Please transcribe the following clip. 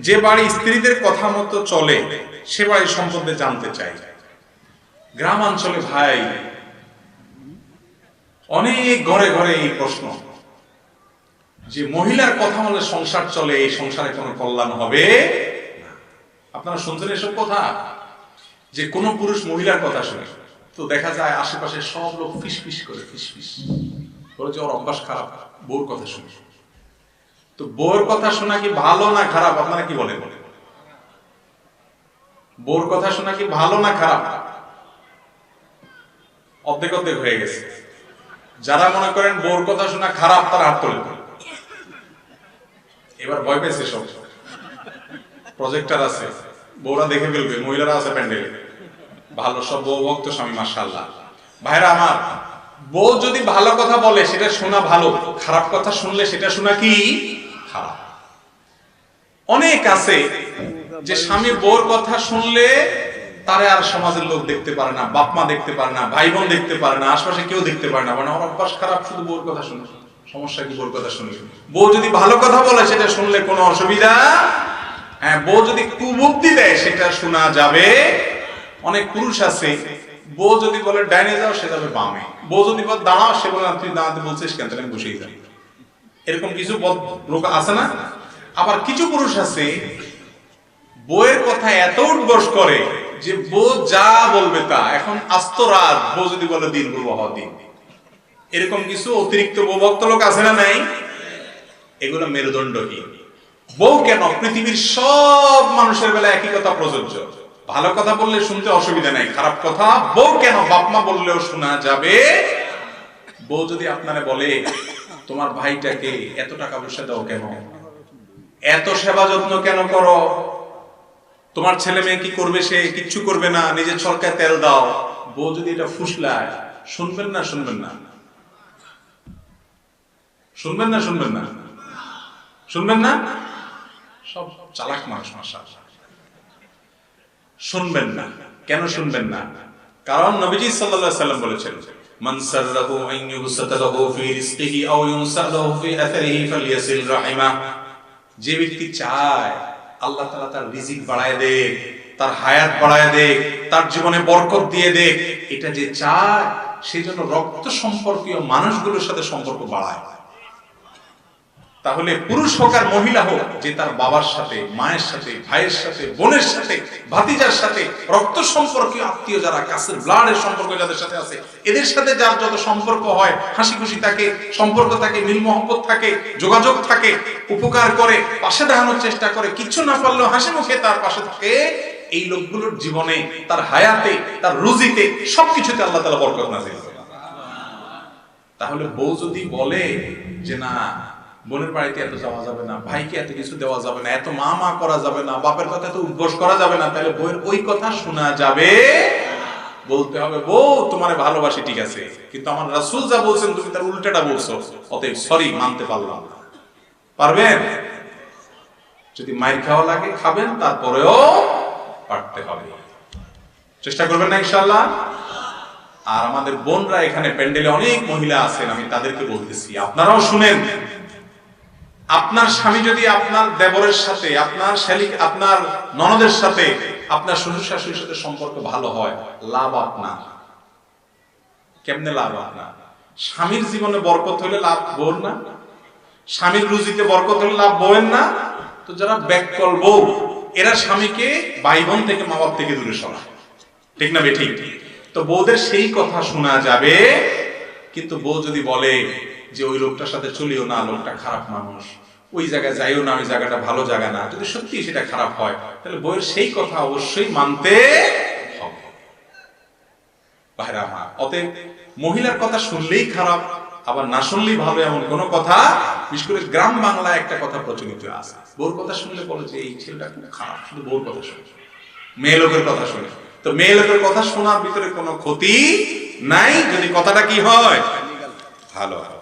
যে বাড়ি স্ত্রীদের কথা মতো চলে, সে বাড়ি সম্বন্ধে জানতে চাই। গ্রামাঞ্চলে ভাই, অনেক ঘরে ঘরে এই প্রশ্ন। যে মহিলার কথা বলে সংসার চলে, এই সংসারে কোনো কল্যাণ হবে? আপনারা শুনছেন এসব কথা? যে কোন পুরুষ মহিলার কথা শুনে। তো দেখা যায় আশেপাশে সব লোক ফিস ফিস করে ফিস ফিস বলে যে ওর অভ্যাস খারাপ, বউর কথা শুনে। তো বউর কথা শোনা কি ভালো না খারাপ? আপনারা কি বলেন? বউর কথা শোনা কি ভালো না খারাপ? অর্ধেক অর্ধেক হয়ে গেছে। যারা মনে করেন বউর কথা শোনা খারাপ, তারা হাত তোলে এবার ভয় পেয়েছে সব। প্রজেক্টর আছে। বউরা দেখে ফেলবে, মহিলারা আছে প্যান্ডেলে। ভালো সব বউ ভক্ত স্বামী মার্শাল্লাহ ভাইরা আমার, বউ যদি ভালো কথা বলে, সেটা শোনা ভালো। খারাপ কথা শুনলে সেটা শোনা কি? খারাপ। অনেক আছে যে স্বামী বউর কথা শুনলে তারে আর সমাজের লোক দেখতে পারে না, বাপ মা দেখতে পারে না, ভাই বোন দেখতে পারে না, আশপাশে কেউ দেখতে পারে না মানে ওর অভ্যাস খারাপ, শুধু বউর কথা শুনে। সমস্যা কি বউর কথা শুনলে বউ যদি ভালো কথা বলে, সেটা শুনলে কোনো অসুবিধা? হ্যাঁ বউ যদি কুবুদ্ধি দেয়, সেটা শোনা যাবে। অনেক পুরুষ আছে, বউ যদি বলে, ডাইনে যাও, সে যাবে বামে। বউ যদি বলে, দাঁড়াও, সে বলে তুই দাঁড়াতে বলছিস কেন? তাহলে বসেই যাই এরকম কিছু লোক আছে না? আবার কিছু পুরুষ আছে, বউয়ের কথা এত উদ্বস করে যে বউ যা বলবে তা। এখন আস্ত রাত বউ যদি বলে দিন বলব হ দিন। এরকম কিছু অতিরিক্ত বৌভক্ত লোক আছে না নাই? এগুলো মেরুদণ্ডহীন। বউ কেন? পৃথিবীর সব মানুষের বেলা একই কথা প্রযোজ্য। ভালো কথা বললে শুনতে অসুবিধা নাই, খারাপ কথা বউ কেন? বাপমা বললেও শোনা যাবে। বউ যদি আপনারা বলে তোমার ভাইটাকে এত টাকা পয়সা দাও কেন? এত সেবা যত্ন কেন করো? তোমার ছেলে মেয়ে কি করবে সে? কিচ্ছু করবে না, নিজের ছলকায় তেল দাও। বউ যদি এটা ফুসলায়, শুনবেন না শুনবেন না? শুনবেন না শুনবেন না? শুনবেন না? সব চালাক মানুষ মাসা শুনবেন না। কেন শুনবেন না? কারণ নবীজি আলাইহি সাল্লাম বলেছেন মান سره أن يبسط له في رزقه أو ينصر له في أثره فليصل رحمه যে ব্যক্তি চায় আল্লাহ তাআলা তার রিজিক বাড়ায় দেখ তার হায়াত বাড়ায় দেখ তার জীবনে বরকত দিয়ে দেখ এটা যে চায়, সেজন্য রক্ত সম্পর্কীয় মানুষগুলোর সাথে সম্পর্ক বাড়ায়। তাহলে পুরুষ হোক আর মহিলা হোক, যে তার বাবার সাথে, মায়ের সাথে, ভাইয়ের সাথে, বোনের সাথে, ভাতিজার সাথে, রক্ত সম্পর্কীয় আত্মীয় যারা, কাছের ব্লাডের সম্পর্ক যাদের সাথে আছে, এদের সাথে যার যত সম্পর্ক হয় হাসি খুশি থাকে, সম্পর্ক থাকে, মিল মহব্বত থাকে, যোগাযোগ থাকে, উপকার করে, পাশে দাঁড়ানোর চেষ্টা করে কিচ্ছু না পারলেও হাসি মুখে তার পাশে থাকে, এই লোকগুলোর জীবনে, তার হায়াতে, তার রুজিতে, সবকিছুতে আল্লাহ তালা বরকত নাজিল তাহলে বউ যদি বলে যে, না বোনের বাড়িতে এত যাওয়া যাবে না ভাইকে এত কিছু দেওয়া যাবে না এত মা মা করা যাবে না বাপের কথা এত উদ্ঘোষ করা যাবে না তাহলে বউয়ের ওই কথা শোনা যাবে? বলতে হবে বউ তোমারে ভালোবাসি ঠিক আছে কিন্তু আমার রাসূল যা বলছেন তুমি তার উল্টাটা বলছো অতএব সরি মানতে পারলাম না। পারবেন? যদি মাইর খাওয়া লাগে খাবেন তারপরেও পারতে হবে। চেষ্টা করবেন না ইনশাআল্লাহ? আর আমাদের বোনরা এখানে প্যান্ডেলে অনেক মহিলা আছেন আমি তাদেরকে বলতেছি আপনারাও শুনেন। আপনার স্বামী যদি আপনার দেবরের সাথে, আপনার শালিক, আপনার ননদের সাথে, আপনার শ্বশুর শাশুড়ির সাথে সম্পর্ক ভালো হয়, লাভ আপনার। কেমনে লাভ আপনার? স্বামীর জীবনে বরকত হলে লাভ বোন না? স্বামীর রুজিতে বরকত হলে লাভ বউয়ের না? তো যারা ব্যাককল বউ, এরা স্বামীকে ভাই বোন থেকে মা বাপ থেকে দূরে সরায়। ঠিক না বে ঠিক তো বউদের সেই কথা শোনা যাবে, কিন্তু বউ যদি বলে যে ওই লোকটার সাথে চলিও না, লোকটা খারাপ মানুষ। ওই জায়গায় যাইও না, ওই জায়গাটা ভালো জায়গা না। যদি সত্যি সেটা খারাপ হয়, তাহলে বউয়ের সেই কথা অবশ্যই মানতে হবে। ভাইরা অতএব মহিলার কথা শুনলেই খারাপ, আবার না শুনলেই ভালো এমন কোনো কথা। বিশেষ করে গ্রাম বাংলায় একটা কথা প্রচলিত আছে। বউর কথা শুনলে বলে যে, এই ছেলেটা খুব খারাপ, শুধু বউর কথা শুনে, মেয়ে লোকের কথা শুনে। তো মেয়ে লোকের কথা শোনার ভিতরে কোনো ক্ষতি নাই। যদি কথাটা কি হয়, ভালো হয়।